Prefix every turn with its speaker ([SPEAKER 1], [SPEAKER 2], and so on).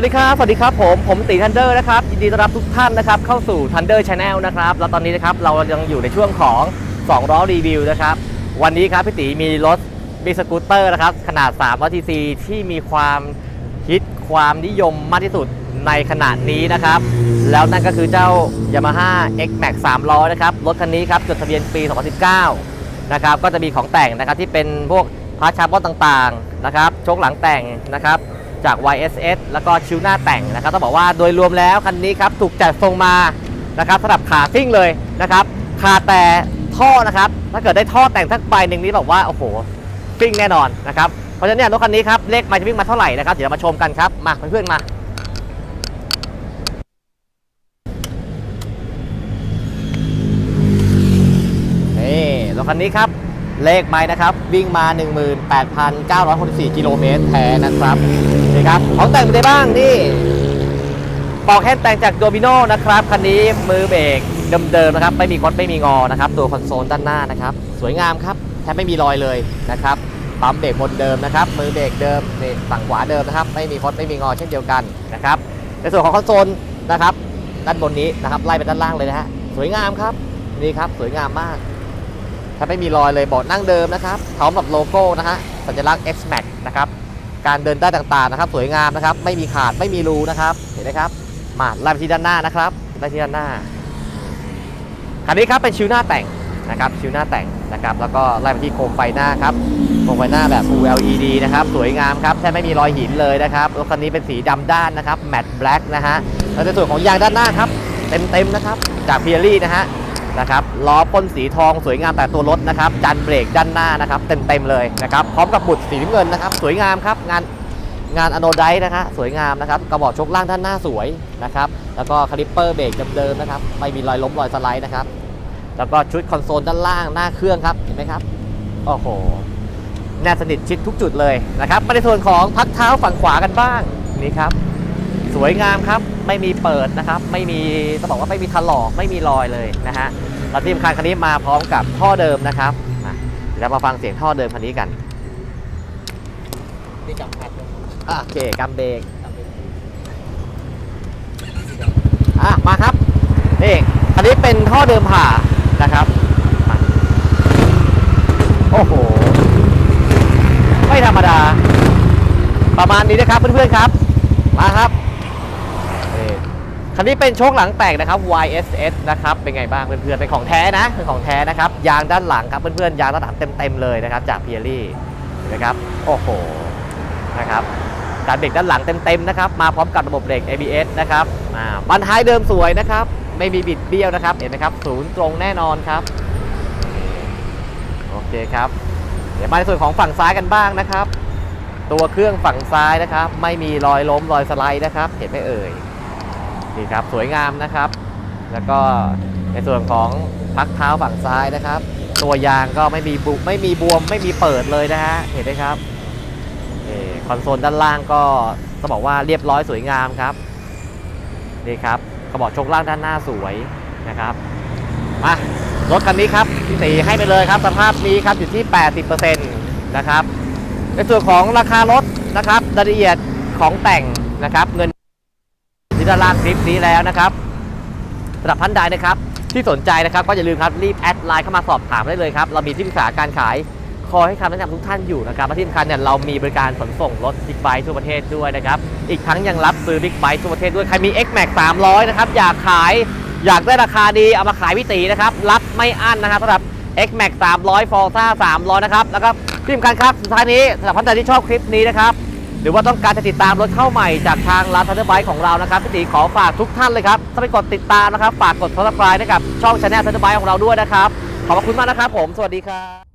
[SPEAKER 1] วัสดีครับ สวัสดีครับผม ผมตีทันเดอร์นะครับ ยินดีต้อนรับทุกท่านนะครับ เข้าสู่ Thunder Channel นะครับ แล้วตอนนี้นะครับ เรายังอยู่ในช่วงของ2ล้อรีวิวนะครับ วันนี้ครับพี่ตีมีรถบิ๊กสกูตเตอร์นะครับ ขนาด3 0 0 cc ที่มีความฮิตความนิยมมากที่สุดในขณะนี้นะครับ แล้วนั่นก็คือเจ้า Yamaha X Max 300นะครับ รถคันนี้ครับ จดทะเบียนปี 2019 นะครับ ก็จะมีของแต่งนะครับที่เป็นพวกพาร์ทชาร์บอนต่างๆ นะครับ โชคหลังแต่งนะครับ จาก YSS แล้วก็ชิวหน้าแต่งนะครับต้องบอกว่าโดยรวมแล้วคันนี้ครับถูกจัดทรงมานะครับสำหรับขาซิ่งเลยนะครับขาแต่ท่อนะครับถ้าเกิดได้ท่อแต่งสักใบหนึ่งนี้บอกว่าโอ้โหซิ่งแน่นอนนะครับเพราะฉะนั้นเนี่ยรถคันนี้ครับเลขไมล์จะวิ่งมาเท่าไหร่นะครับเดี๋ยวเรามาชมกันครับมาเพื่อนๆมานี่รถคันนี้ครับ เลขไม้นะครับ วิ่งมา 18,964กิโลเมตรแท้นะครับนี่ครับของแต่งเป็นไงบ้างนี่ปอกแค่แต่งจากโดมิโนนะครับคันนี้มือเบรกเดิมๆนะครับ ไม่มีคดไม่มีงอนะครับ ตัวคอนโซลด้านหน้านะครับ สวยงามครับแทบไม่มีรอยเลยนะครับปั๊มเบรกบนเดิมนะครับ มือเบรกเดิมนี่ฝั่งขวาเดิมนะครับ ไม่มีคดไม่มีงอเช่นเดียวกันนะครับในส่วนของคอนโซลนะครับ ด้านบนนี้นะครับไล่ไปด้านล่างเลยนะฮะสวยงามครับนี่ครับสวยงามมาก ถ้าไม่มีรอยเลยเบาะนั่งเดิมนะครับพร้อมกับโลโก้นะฮะสัญลักษณ์ X Max นะครับการเดินได้ต่างๆนะครับสวยงามนะครับ ไม่มีขาดไม่มีรูนะครับเห็นไหมครับมาไล่ไปที่ด้านหน้านะครับไล่ที่ด้านหน้าคันนี้ครับเป็นชิวหน้าแต่งนะครับชิวหน้าแต่งนะครับ แล้วก็ไล่ไปที่โคมไฟหน้าครับโคมไฟหน้าแบบ Full LED นะครับสวยงามครับแทบไม่มีรอยหินเลยนะครับรถคันนี้เป็นสีดำด้านนะครับ Matte Black นะฮะแล้วในส่วนของยางด้านหน้าครับเต็มๆนะครับจากเพียรี่นะฮะ นะครับล้อพ่นสีทองสวยงามแต่ตัวรถนะครับจันเบรกด้านหน้านะครับเต็มๆเลยนะครับพร้อมกับบุตรสีน้ำเงินนะครับสวยงามครับงานงานอโนไดนะฮะสวยงามนะครับกระบอกชกล่างด้านหน้าสวยนะครับแล้วก็คาลิปเปอร์เบรกเดิมๆนะครับไม่มีรอยล้มรอยสไลด์นะครับแล้วก็ชุดคอนโซลด้านล่างหน้าเครื่องครับเห็นไหมครับโอ้โหแน่สนิทชิดทุกจุดเลยนะครับมาในส่วนของพักเท้าฝั่งขวากันบ้างนี่ครับสวยงามครับ ไม่มีเปิดนะครับไม่มีต้องบอกว่าไม่มีถลอกไม่มีรอยเลยนะฮะแล้วที่สำคัญคันนี้มาพร้อมกับท่อเดิมนะครับอะเดี๋ยวเรามาฟังเสียงท่อเดิมคันนี้กัน
[SPEAKER 2] นี่จับพัด
[SPEAKER 1] อะโอเคกำเบรกอะมาครับนี่คันนี้เป็นท่อเดิมผ่านะครับมาโอ้โหไม่ธรรมดา ประมาณนี้นะครับเพื่อนๆครับ มาครับนี่ คันนี้เป็นโชคหลังแต่งนะครับ YSS นะครับ เป็นไงบ้างเพื่อนๆ เป็นของแท้นะ เป็นของแท้นะครับ ยางด้านหลังครับเพื่อนๆ ยางด้านหลังเต็มๆเลยนะครับ จากเพียรี่นไหมครับ โอ้โห นะครับการเบรกด้านหลังเต็มๆนะครับ มาพร้อมกับระบบเบรก ABS นะครับอ่าบันท้ายเดิมสวยนะครับ ไม่มีบิดเบี้ยวนะครับ เห็นไหมครับ ศูนย์ตรงแน่นอนครับ โอเคครับ เดี๋ยวมาในส่วนของฝั่งซ้ายกันบ้างนะครับ ตัวเครื่องฝั่งซ้ายนะครับ ไม่มีรอยล้มรอยสไลด์นะครับ เห็นไหมเอ่ย นี่ครับสวยงามนะครับ แล้วก็ในส่วนของพักเท้าฝั่งซ้ายนะครับ ตัวยางก็ไม่มีบุไม่มีบวมไม่มีเปิดเลยนะฮะเห็นไหมครับคอนโซลด้านล่างก็ต้องบอกว่าเรียบร้อยสวยงามครับนี่ครับกระบอกชกล่างด้านหน้าสวยนะครับมารถคันนี้ครับพี่ตีให้ไปเลยครับ สภาพนี้ครับอยู่ที่ 80%นะครับในส่วนของราคารถนะครับรายละเอียดของแต่งนะครับเงิน ด้านล่างคลิปนี้แล้วนะครับสำหรับท่านใดนะครับ ที่สนใจนะครับก็อย่าลืมครับรีบแอดไลน์เข้ามาสอบถามได้เลยครับ เรามีที่ปรึกษาการขายคอยให้คำแนะนำทุกท่านอยู่นะครับและที่สำคัญเนี่ยเรามีบริการขนส่งรถบิ๊กไบค์ทั่วประเทศด้วยนะครับ อีกทั้งยังรับซื้อบิ๊กไบค์ทั่วประเทศด้วย ใครมี X Max 300 นะครับ อยากขายอยากได้ราคาดี เอามาขายพี่ตีนะครับ รับไม่อั้นนะครับสำหรับ X Max 300 Forza 300 นะครับ แล้วก็ที่สำคัญครับ สุดท้ายนี้สำหรับท่านใดที่ชอบคลิปนี้นะครับ หรือว่าต้องการจะติดตามรถเข้าใหม่จากทางร้านทันเดอร์ไบค์ของเรานะครับพี่ตีขอฝากทุกท่านเลยครับถ้าไปกดติดตามนะครับฝากกด subscribe ให้กับช่องชาแนลทันเดอร์ไบค์ของเราด้วยนะครับขอบคุณมากนะครับผมสวัสดีครับ